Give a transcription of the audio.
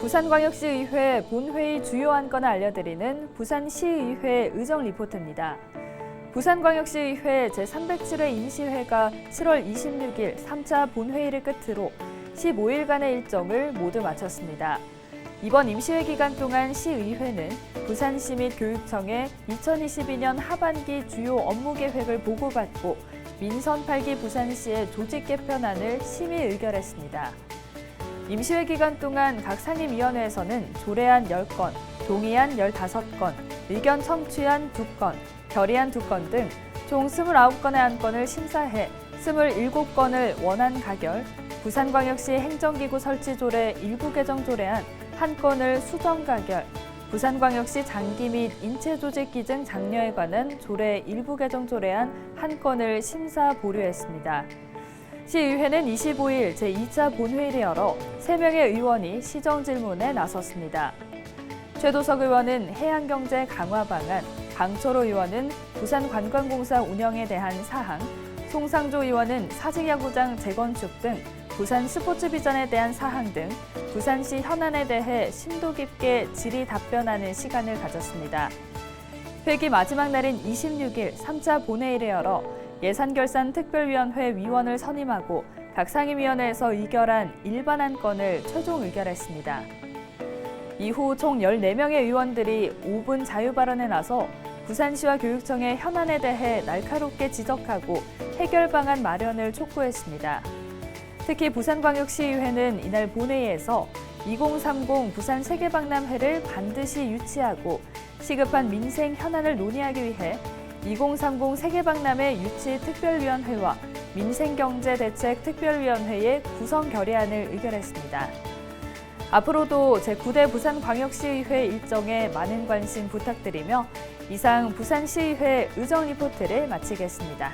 부산광역시의회 본회의 주요 안건을 알려드리는 부산시의회 의정 리포트입니다. 부산광역시의회 제307회 임시회가 7월 26일 3차 본회의를 끝으로 15일간의 일정을 모두 마쳤습니다. 이번 임시회 기간 동안 시의회는 부산시 및 교육청에 2022년 하반기 주요 업무 계획을 보고받고 민선 8기 부산시의 조직 개편안을 심의 의결했습니다. 임시회 기간 동안 각 상임위원회에서는 조례안 10건, 동의안 15건, 의견 청취안 2건, 결의안 2건 등 총 29건의 안건을 심사해 27건을 원안 가결, 부산광역시 행정기구 설치 조례 일부 개정 조례안 1건을 수정 가결, 부산광역시 장기 및 인체 조직 기증 장려에 관한 조례 일부 개정 조례안 1건을 심사 보류했습니다. 시의회는 25일 제2차 본회의를 열어 3명의 의원이 시정 질문에 나섰습니다. 최도석 의원은 해양경제 강화 방안, 강철호 의원은 부산관광공사 운영에 대한 사항, 송상조 의원은 사직야구장 재건축 등 부산 스포츠 비전에 대한 사항 등 부산시 현안에 대해 심도 깊게 질의 답변하는 시간을 가졌습니다. 회기 마지막 날인 26일 3차 본회의를 열어 예산결산특별위원회 위원을 선임하고 각 상임위원회에서 의결한 일반 안 건을 최종 의결했습니다. 이후 총 14명의 의원들이 5분 자유 발언에 나서 부산시와 교육청의 현안에 대해 날카롭게 지적하고 해결 방안 마련을 촉구했습니다. 특히 부산광역시의회는 이날 본회의에서 2030 부산 세계박람회를 반드시 유치하고 시급한 민생 현안을 논의하기 위해 2030 세계박람회 유치 특별위원회와 민생경제대책특별위원회의 구성 결의안을 의결했습니다. 앞으로도 제9대 부산광역시의회 일정에 많은 관심 부탁드리며 이상 부산시의회 의정 리포트를 마치겠습니다.